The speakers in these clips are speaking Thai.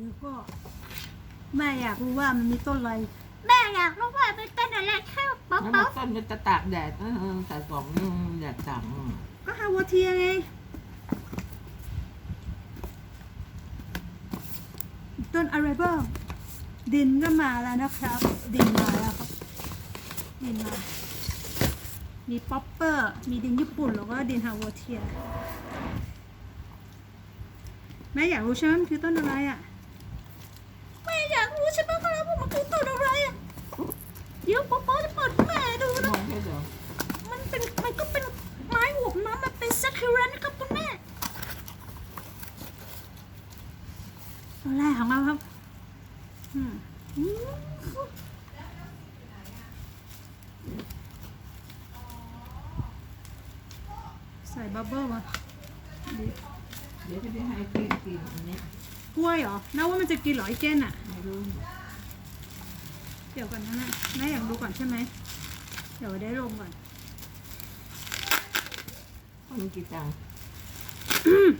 แล้วก็ แม่อยากรู้ว่ามันมีต้นอะไร แม่อยากรู้ว่าเป็นต้นอะไรแค่ป๊อปแล้วป๊มัอนปต้นมันจะตากแดดนะเออใส่กล่องนี่มันแดดจังก็ฮาวาเทียไงต้นอะไรบ้างดินก็มาแล้วนะครับ ดินมาแล้วครับ ดินมา มีป๊อปเปอร์ มีดินญี่ปุ่นแล้วก็ดินฮาวาเทีย แม่อยากรู้ใช่ไหมมันคือต้นอะไรอะแม่อยากรู้ ใช่ไหมครับว่ามันคือต้นอะไรอะเดี๋ยวป๊อปป๊อปจะเปิดให้แม่ดูมนะองแค่เดียวมันเป็นมันก็เป็นไม้หวบน้ำมันเป็นซักคิเรนนะครับคุณแม่ตัวแรกของเราครับอืมอืมใส่บับเบิ้ลมาดิเดี๋ยวจะได้ให้พี่กินอันเนี้ยกล้วยเหรอน่าว่ามันจะกินเหรอไอ้เจนอะ ไม่รู้เดี๋ยวก่อนนะแม่แม่อยากดูก่อนใช่ไหม เดี๋ยวได้ลงก่อนคนกี่ตังค์ อืม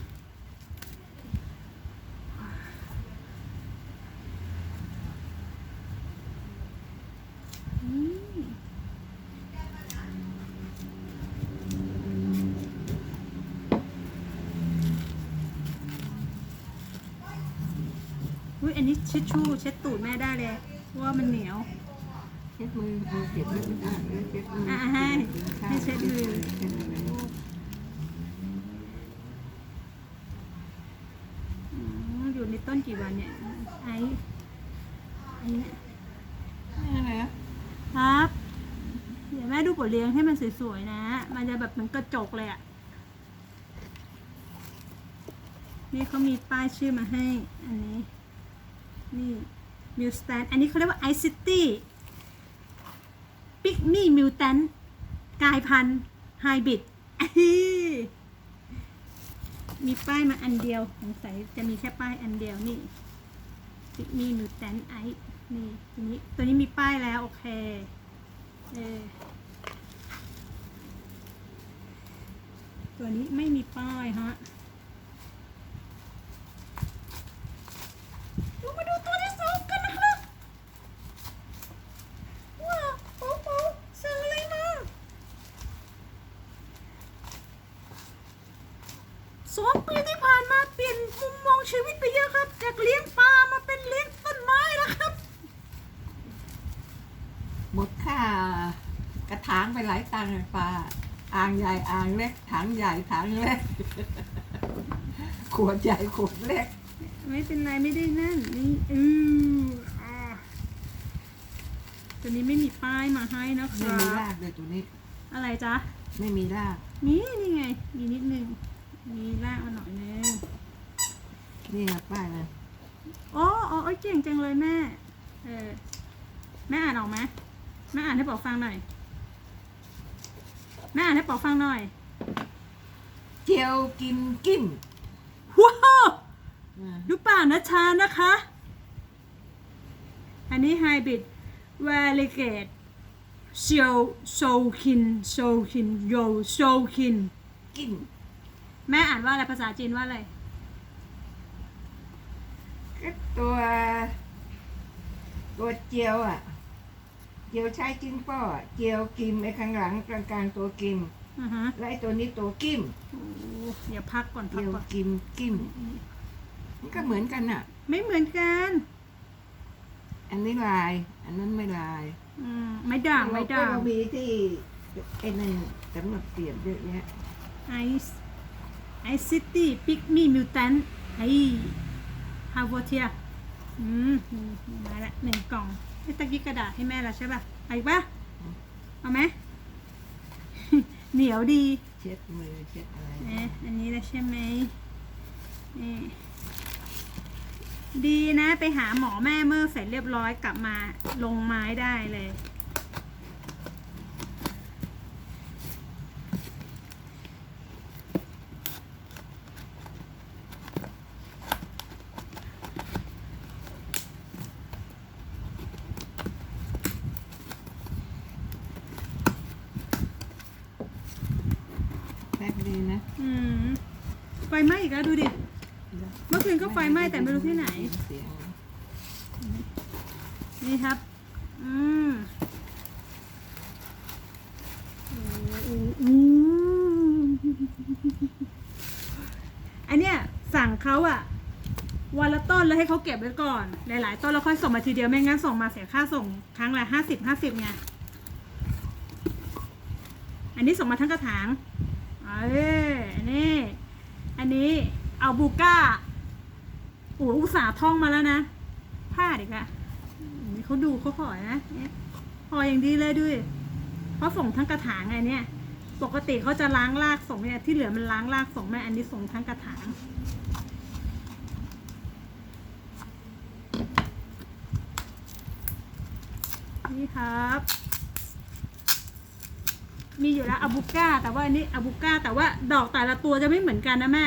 อุ้ยอั นนี้เช็ดชู่เช็ดตูดแม่ได้เลยเพราะว่ามันเหนียว เช็ดมือมือเก็บไว้ไม่ได้เลยเช็ดมืออะให้ให้เช็ดมือเช็ดมืออืมอยู่ในต้นกี่วันเนี่ยไอ้ไอ้เนี่ยนี่อะไรอะครับ เดี๋ยวแม่ดูบทเรียงให้มันสวยๆนะ มันจะแบบเหมันกระจกเลยอะ่ะนี่เขามีป้ายชื่อมาให้ อันนี้ นี่มิวสแตนอันนี้เขาเรียกว่าไอซิตี้ปิกมี่มิวแตนกายพันธุ์ไฮบริดมีป้ายมาอันเดียวสงสัยจะมีแค่ป้ายอันเดียวนี่ปิกมี่มิวแตนไอนี่ตัวนี้ตัวนี้มีป้ายแล้ว โอเคเออตัวนี้ไม่มีป้ายฮะเรามาดูตัวที่สองกันนะครับ ว้าวโป๊ะโป๊ะสั่งอะไรมา สองปีที่ผ่านมาเปลี่ยนมุมมองชีวิตไปเยอะครับ จากเลี้ยงปลามาเป็นเลี้ยงต้นไม้แล้วครับ หมดค่ากระถางไปหลายตังค์เลยป้าอ่างใหญ่อ่างเล็กถังใหญ่ถังเล็ก ขวดใหญ่ขวดเล็ก ไม่เป็นไรไม่ได้นั่นนี่อืออ่าตัวนี้ไม่มีป้ายมาให้นะคไม่รัมีบรากเลยตัวนี้ อะไรจ๊ะ ไม่มีราก นี่นี่ไง มีนิดนึง มีลากมาหน่อยนึงนี่ครับป้านะอ๋ออ๋อเอ้ยเก่งจังเลยแม่ เออ แม่อ่านออกไหมแม่อ่านให้ปอกฟังหน่อย แม่อ่านให้ปอกฟังหน่อย เจียวกินกิ้มว้าวอ่าดูป่านะชานะคะ อันนี้ไฮบริดวาลิเกตโซโซคินโซคินโยโซคินกิ้ม แม่อ่านว่าอะไรภาษาจีนว่าอะไร ก็ตัวตัวเจียวอะ เจียวใช้จิ้งป้ออะเจียวกิมไอ้ข้างหลังกลางกลางๆตัวกิมอือฮะและไอ้ตัวนี้ตัวกิ้มโอ้เดี๋ยวพักก่อนพัเจีกยวก่อน กิมกิ้มมันก็เหมือนกันอะ ไม่เหมือนกัน อันนี้ลาย อันนั้นไม่ลายอืมไม่ด่างไม่ด่าง เรก็มีที่ไอ้นั่นสำหรับเปลี่ยนเยอะแยะ ไอซ์ ไอซิตี้ปิกมี่มิวแทนไอฮาวเทียอืมนี่มาละหนึ่งกล่องไอ้ตะกี้กระดาษให้แม่แล้วใช่ป่ะเอาอีกป่ะเอาไหมเหนียวดีเช็ดมือเช็ดอะไรเอ๊ะอันนี้แล้วใช่ไหมนี่ดีนะไปหาหมอแม่เมื่อเสร็จเรียบร้อยกลับมาลงไม้ได้เลย ดีนะอืมไฟไหม้อีกแล้วดูดิ เมื่อคืนก็ไฟไหม้แต่ไม่รู้ที่ไหน เสียงนี่ครับ อืมโอ้โหอืมอันเนี้ยสั่งเขาอะวันละต้นแล้วให้เขาเก็บไว้ก่อน หลายๆ ต้นแล้วค่อยส่งมาทีเดียวไม่งั้นส่งมาเสียค่าส่งครั้งละห้าสิบห้าสิบไงอันนี้ส่งมาทั้งกระถาง เอ้ยอันนี้อันนี้เอาบูก้าโอ้อุตสาห์ท่องมาแล้วนะพลาดอีกอะนี่เขาดูเขาขอนะเนี่ยพออย่างดีเลยด้วยเพราะส่งทั้งกระถางไงเนี่ย ปกติเขาจะล้างรากส่งเนี่ยที่เหลือมันล้างรากส่งแม่อันนี้ส่งทั้งกระถางนี่ครับ มีอยู่แล้วอาบูก้า แต่ว่าอันนี้อาบูก้า แต่ว่าดอกแต่ละตัวจะไม่เหมือนกันนะแม่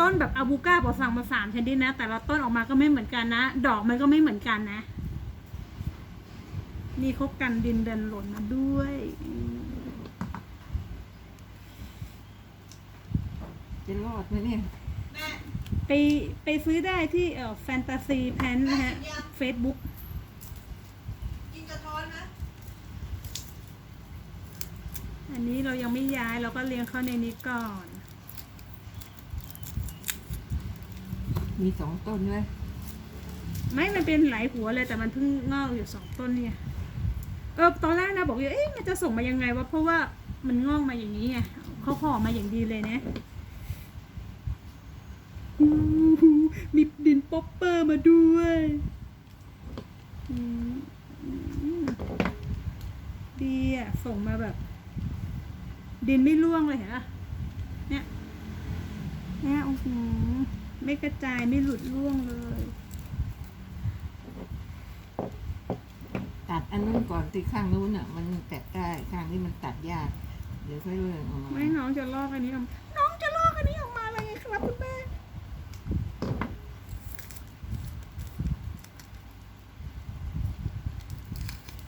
ต้นแบบอาบูก้าบอกสั่งมาสามชนิดนะ แต่ละต้นออกมาก็ไม่เหมือนกันนะ ดอกมันก็ไม่เหมือนกันนะ นี่เขากันดินเดินหล่นมาด้วยอืมจะรอดไหมเนี่ยแม่ไปไปซื้อได้ที่เอ่อแฟนตาซีแพนนะฮะเฟซบุ๊กกินกระท้อนนะ อันนี้เรายังไม่ย้ายเราก็เลี้ยงเขาในนี้ก่อน มีสองต้นเลยไม่มันเป็นหลายหัวเลยแต่มันเพิ่งงอกอยู่สองต้นเนี่ยเออตอนแรกนะบอกอยู่เอ๊ะมันจะส่งมายังไงวะเพราะว่ามันงอกมาอย่างนี้ไงเขาห่อมาอย่างดีเลยนะอู้หูมีดินป๊อปเปอร์มาด้วยอืมอืมดีอะส่งมาแบบ ดินไม่ร่วงเลยเห็นปะเนี่ยเนี่ยโอ้โหไม่กระจายไม่หลุดร่วงเลย ตัดอันนู้นก่อนที่ข้างนู้นอะ มันตัดได้ข้างนี้มันตัดยาก เดี๋ยวค่อยเลื่อนออกมาไม่น้องจะลอกอันนี้ออกน้องจะลอกอันนี้ออกมาเลยไงครับคุณแม่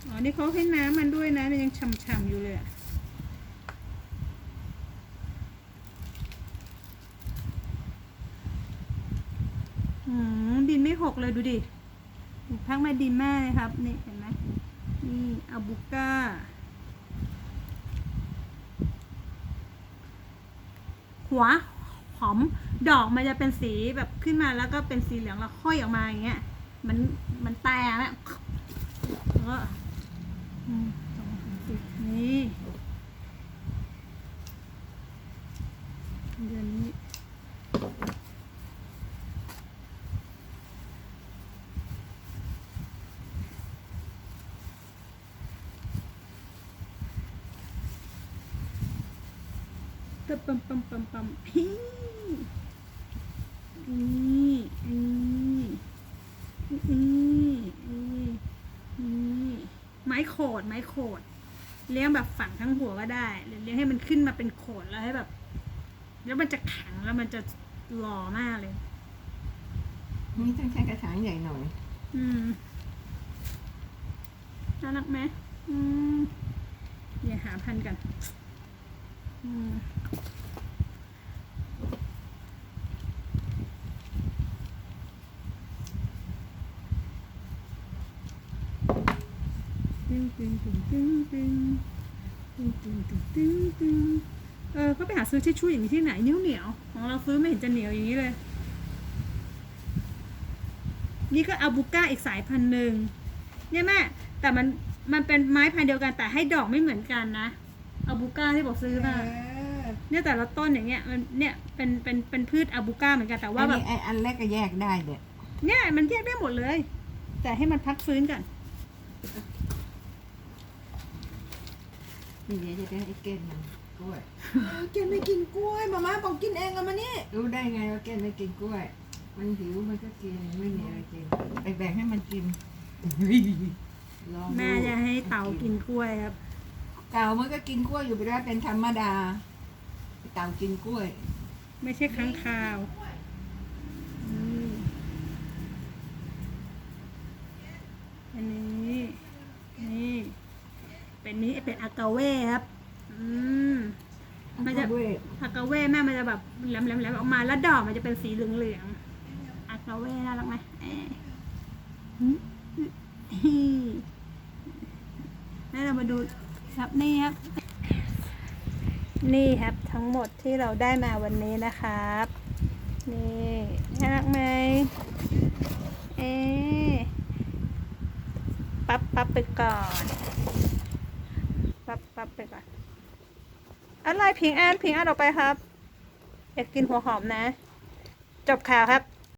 อ๋อนี่เขาให้น้ำมันด้วยนะมันยังฉ่ำๆอยู่เลยอะอืมดินไม่หก เลยดูดิพักมาดินแม่เลยครับ นี่เห็นไหมนี่อาบูก้า หัวหอมดอกมันจะเป็นสีแบบขึ้นมาแล้วก็เป็นสีเหลืองแล้วค่อยออกมาอย่างเงี้ย มันมันแตกแล้วแล้วก็นี่เดือนนี้ตึ๊ บปั๊มปั๊มปั๊มปั๊มฮีนี่นี่นี่นี่นี่ไม้โขดไม้โขดเลี้ยงแบบฝังทั้งหัวก็ได้หรือเลี้ยงให้มันขึ้นมาเป็นโขดแล้วให้แบบ แล้วมันจะแข็งแล้วมันจะหล่อมากเลย นี่ต้องใช้กระถางใหญ่หน่อย อืมน่ารักไหมอืมอย่าหาพันกัน ตึ้งตึ้งตึ้งตึ้งตึ้งตึ้งตึ้งตึ้งตึ้งตึ้งเออ ก็ไปหาซื้อทิชชู่อย่างนี้ที่ไหนนิ้วเหนียวของเราซื้อไม่เห็นจะเหนียวอย่างนี้เลย นี่ก็อาบูก้าอีกสายพันธุ์หนึ่งเนี่ยแม่แต่มันมันเป็นไม้พันธุ์เดียวกันแต่ให้ดอกไม่เหมือนกันนะ อาบูก้าที่บอกซื้อมาเออเนี่ยแต่ละต้นอย่างเงี้ยมันเนี่ยเป็นเป็นเป็นพืชอาบูก้าเหมือนกันแต่ว่าอันแบนี้บไออันเล็กก็แยกได้เด็ดเนี่ยมันแยกได้หมดเลย แต่ให้มันพักฟื้นก่อนนี่เดี๋ยวจะได้ไอ้เกณฑ์มันกล้วยเกนไม่กินกล้วยมาม่าบอกกินเองอะมานี่รู้ได้ไงว่าเกณฑ์ไม่กินกล้วย มันหิวมันก็กินไม่มีอะไรกินไปแบ่งให้มันกินลองดูแม่จะให้เต่ากินกล้วยครับ เต่ามันก็กินกล้วยอยู่ไปแล้วเป็นธรรมดา เต่ากินกล้วย ไม่ใช่ค้างคาวอืมอันนี้ นี่ เป็นนี้เป็นอากาเว่ครับ อืม มันจะเว้ยอากาเว่แม่มันจะแบบแหลมๆๆออกมาแล้วดอกมันจะเป็นสีเหลืองๆอากเราเว้น่ารักไหมเอ๊ะหืมฮี่แล้วเรามาดู ครับนี่ครับ นี่ครับทั้งหมดที่เราได้มาวันนี้นะครับ นี่น่ารักไหมเอ๊ะปั๊บปั๊บไปก่อนปั๊บปั๊บไปก่อนอะไรพิงแอนพิงแอนออกไปครับอยากกินหัวหอมนะ จบข่าวครับ